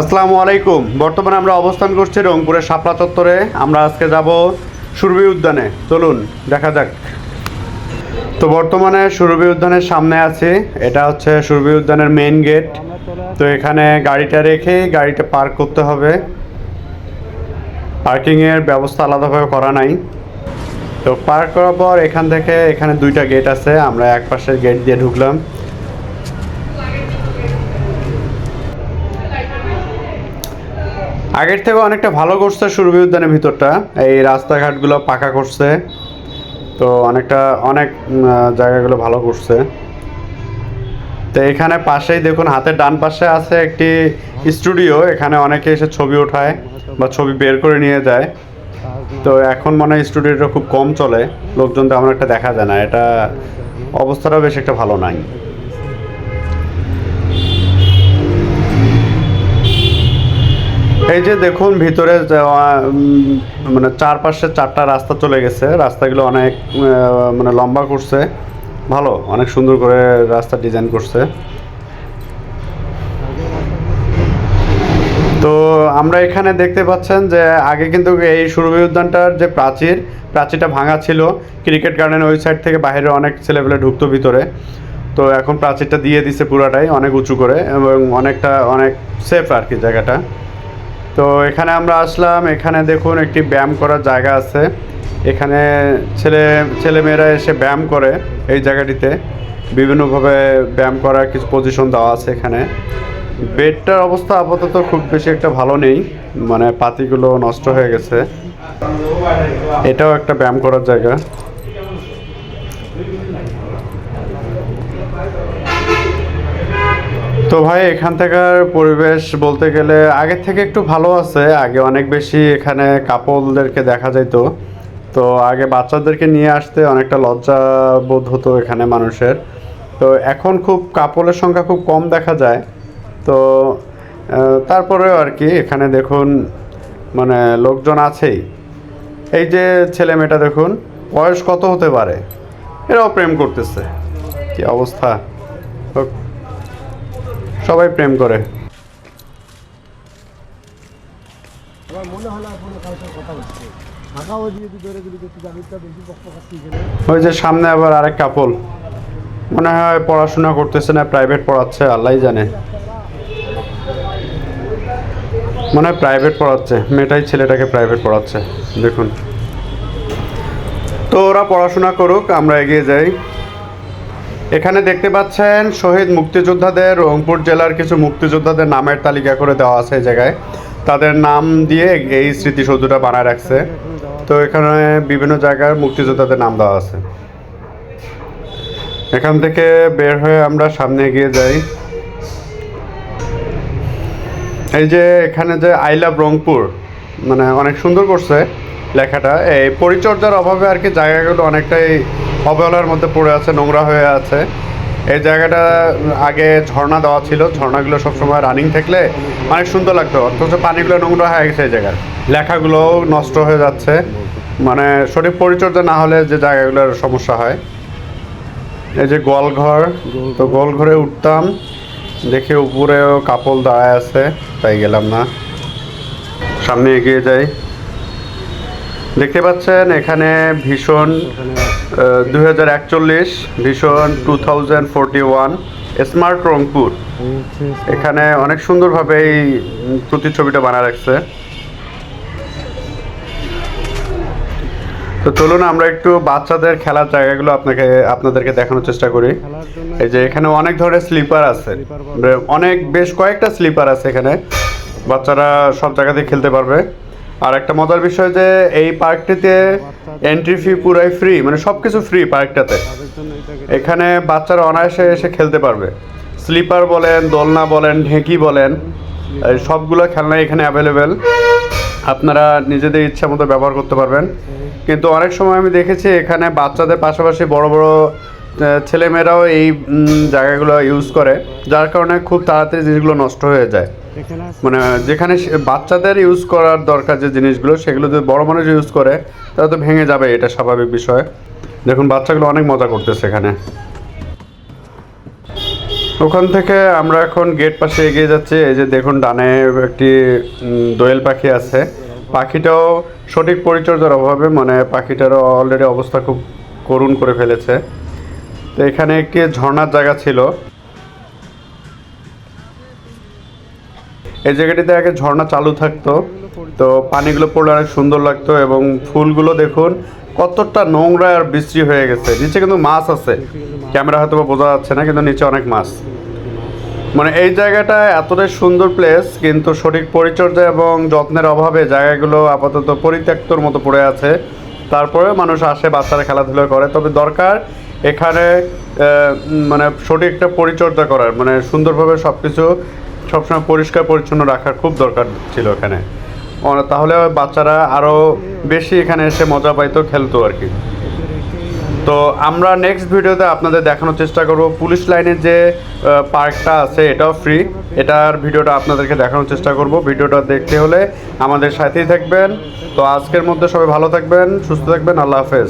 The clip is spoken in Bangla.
আসসালামু আলাইকুম। বর্তমানে আমরা অবস্থান করছি রংপুরের শাপলা চত্বরে। আমরা আজকে যাব সুরভি উদ্যানে। চলুন, দেখা যাক। তো বর্তমানে সুরভি উদ্যানের সামনে আছি। এটা হচ্ছে সুরভি উদ্যানের মেইন গেট তো এখানে গাড়িটা রেখে গাড়িটা পার্ক করতে হবে। পার্কিংয়ের ব্যবস্থা আলাদাভাবে করা নাই। তো পার্ক করার পর এখান থেকে এখানে দুইটা গেট আছে। আমরা এক পাশের গেট দিয়ে ঢুকলাম। আগের থেকে অনেকটা ভালো করছে সুরভি উদ্যানের ভিতরটা। এই রাস্তাঘাটগুলো পাকা করছে। তো অনেকটা, অনেক জায়গাগুলো ভালো করছে। তো এখানে পাশেই দেখুন, হাতের ডান পাশে আছে একটি স্টুডিও। এখানে অনেকে এসে ছবি ওঠায় বা ছবি বের করে নিয়ে যায়। তো এখন মনে হয় স্টুডিওটা খুব কম চলে। লোকজন তো তেমন একটা দেখা যায় না। এটা অবস্থাটাও বেশ একটা ভালো নাই। এই যে দেখুন, ভিতরে মানে চারপাশে চারটা রাস্তা চলে গেছে। রাস্তাগুলো অনেক মানে লম্বা করছে। ভালো, অনেক সুন্দর করে রাস্তা ডিজাইন করছে। তো আমরা এখানে দেখতে পাচ্ছেন যে, আগে কিন্তু এই সুরভি উদ্যানটার যে প্রাচীর, প্রাচীরটা ভাঙা ছিল। ক্রিকেট গার্ডেন ওই সাইড থেকে বাইরে অনেক ছেলেপেলে ঢুকতো ভিতরে। তো এখন প্রাচীরটা দিয়ে দিছে পুরাটাই, অনেক উঁচু করে এবং অনেকটা, অনেক সেফ আর কি জায়গাটা। তো এখানে আমরা আসলাম, এখানে দেখুন একটি ব্যায়াম করার জায়গা আছে। এখানে ছেলে, ছেলেমেয়েরা এসে ব্যায়াম করে এই জায়গাটিতে। বিভিন্নভাবে ব্যায়াম করার কিছু পজিশন দেওয়া আছে এখানে। বেডটার অবস্থা আপাতত খুব বেশি একটা ভালো নেই মানে পাতিগুলো নষ্ট হয়ে গেছে। এটাও একটা ব্যায়াম করার জায়গা। তো ভাই, এখান থেকার পরিবেশ বলতে গেলে আগের থেকে একটু ভালো আছে। আগে অনেক বেশি এখানে কাপলদেরকে দেখা যেত তো আগে বাচ্চাদেরকে নিয়ে আসতে অনেকটা লজ্জা বোধ হতো এখানে মানুষের। তো এখন খুব কাপলের সংখ্যা খুব কম দেখা যায়। তো তারপরেও আর কি, এখানে দেখুন মানে লোকজন আছেই। এই যে ছেলে মেয়েটা দেখুন, বয়স কত হতে পারে? এরাও প্রেম করতেছে। কি অবস্থা? সবাই প্রেম করে। ওই যে সামনে আবার আরেক কাপল মনে হয় পড়াশোনা করতেছে না প্রাইভেট পড়াচ্ছে আল্লাহ জানে। মনে হয় প্রাইভেট পড়াচ্ছে। মেয়েটাই ছেলেটাকে প্রাইভেট পড়াচ্ছে। দেখুন। তো ওরা পড়াশোনা করুক আমরা এগিয়ে যাই। এখানে দেখতে পাচ্ছেন শহীদ মুক্তিযোদ্ধাদের, রংপুর জেলার কিছু মুক্তিযোদ্ধাদের নামের তালিকা করে দেওয়া আছে এই জায়গায়। তাদের নাম দিয়ে এই স্মৃতিসৌধটা বানায় রাখছে। তো এখানে বিভিন্ন জায়গার মুক্তিযোদ্ধাদের নাম দেওয়া আছে। এখান থেকে বের হয়ে আমরা সামনে এগিয়ে যাই। এই যে এখানে যে আই লাভ রংপুর মানে অনেক সুন্দর করছে লেখাটা। এই পরিচর্যার অভাবে আর কি জায়গাগুলো অনেকটাই অবহেলার মধ্যে পড়ে আছে, নোংরা হয়ে আছে। এই জায়গাটা আগে ঝর্ণা দেওয়া ছিল, ঝর্ণাগুলো সবসময় রানিং থাকলে অনেক সুন্দর লাগতো, অথচ পানিগুলো নোংরা হয়ে গেছে এই জায়গার লেখাগুলোও নষ্ট হয়ে যাচ্ছে মানে সঠিক পরিচর্যা না হলে যে জায়গাগুলোর সমস্যা হয়। এই যে গোয়ালঘর, তো গোয়ালঘরে উঠতাম, দেখে উপরেও কাপল দাঁড়ায় আছে, তাই গেলাম না। সামনে এগিয়ে যাই। দেখতে পাচ্ছেন, এখানে ভীষণ দুই হাজার একচল্লিশ, ভীষণ two thousand forty one, smart Rangpur. এখানে অনেক সুন্দরভাবে এই প্রতিচ্ছবিটা বানা রাখছে। তো চলুন আমরা একটু বাচ্চাদের খেলার জায়গাগুলো আপনাকে, আপনাদেরকে দেখানোর চেষ্টা করি। এই যে এখানে অনেক ধরনের স্লিপার আছে। অনেক, বেশ কয়েকটা স্লিপার আছে এখানে। বাচ্চারা সব জায়গাতে খেলতে পারবে। আর একটা মজার বিষয় যে এই পার্কটিতে এন্ট্রি ফি পুরাই ফ্রি মানে সব কিছু ফ্রি পার্কটাতে। এখানে বাচ্চারা অনায়াসে এসে খেলতে পারবে। স্লিপার বলেন, দোলনা বলেন, ঢেঁকি বলেন সবগুলো খেলনা এখানে অ্যাভেলেবেল আপনারা নিজেদের ইচ্ছা মতো ব্যবহার করতে পারবেন। কিন্তু অনেক সময় আমি দেখেছি এখানে বাচ্চাদের পাশাপাশি বড় বড় ছেলেমেয়েরাও এই জায়গাগুলো ইউজ করে, যার কারণে খুব তাড়াতাড়ি জিনিসগুলো নষ্ট হয়ে যায়। মানে যেখানে বাচ্চাদের ইউজ করার দরকার যে জিনিসগুলো, সেগুলো যদি বড় মানুষ ইউজ করে, তাহলে তো ভেঙে যাবে, এটা স্বাভাবিক বিষয়। দেখুন, বাচ্চাগুলো অনেক মজা করতেছে এখানে। ওখান থেকে আমরা এখন গেট পাশে এগিয়ে যাচ্ছি। এই যে দেখুন, ডানে একটি দোয়েল পাখি আছে। পাখিটাও সঠিক পরিচর্যার অভাবে মানে পাখিটারও অলরেডি অবস্থা খুব করুণ করে ফেলেছে। তো এখানে একটি ঝর্ণার জায়গা ছিল। এই জায়গাটিতে আগে ঝর্ণা চালু থাকতো। তো পানিগুলো পড়লে অনেক সুন্দর লাগতো এবং ফুলগুলো দেখুন, কতটা নোংরা আর বিশ্রী হয়ে গেছে। নিচে কিন্তু মাছ আছে। ক্যামেরা হয়তো বোঝা যাচ্ছে না, কিন্তু নিচে অনেক মাছ। মানে এই জায়গাটা এতটাই সুন্দর প্লেস কিন্তু সঠিক পরিচর্যা এবং যত্নের অভাবে জায়গাগুলো আপাতত পরিত্যক্তর মতো পড়ে আছে। তারপরে মানুষ আসে, বাচ্চারা খেলাধুলা করে। তবে দরকার এখানে মানে সঠিক একটা পরিচর্যা করার মানে সুন্দরভাবে সব কিছু সবসময় পরিষ্কার পরিচ্ছন্ন রাখার খুব দরকার ছিল এখানে। তাহলে বাচ্চারা আরও বেশি এখানে এসে মজা পাইতো, খেলতো আর কি। তো আমরা নেক্সট ভিডিওতে আপনাদের দেখানোর চেষ্টা করব। পুলিশ লাইনের যে পার্কটা আছে, এটাও ফ্রি এটার ভিডিওটা আপনাদেরকে দেখানোর চেষ্টা করব। ভিডিওটা দেখতে হলে আমাদের সাথেই থাকবেন। তো আজকের মধ্যে সবাই ভালো থাকবেন, সুস্থ থাকবেন। আল্লাহ হাফেজ।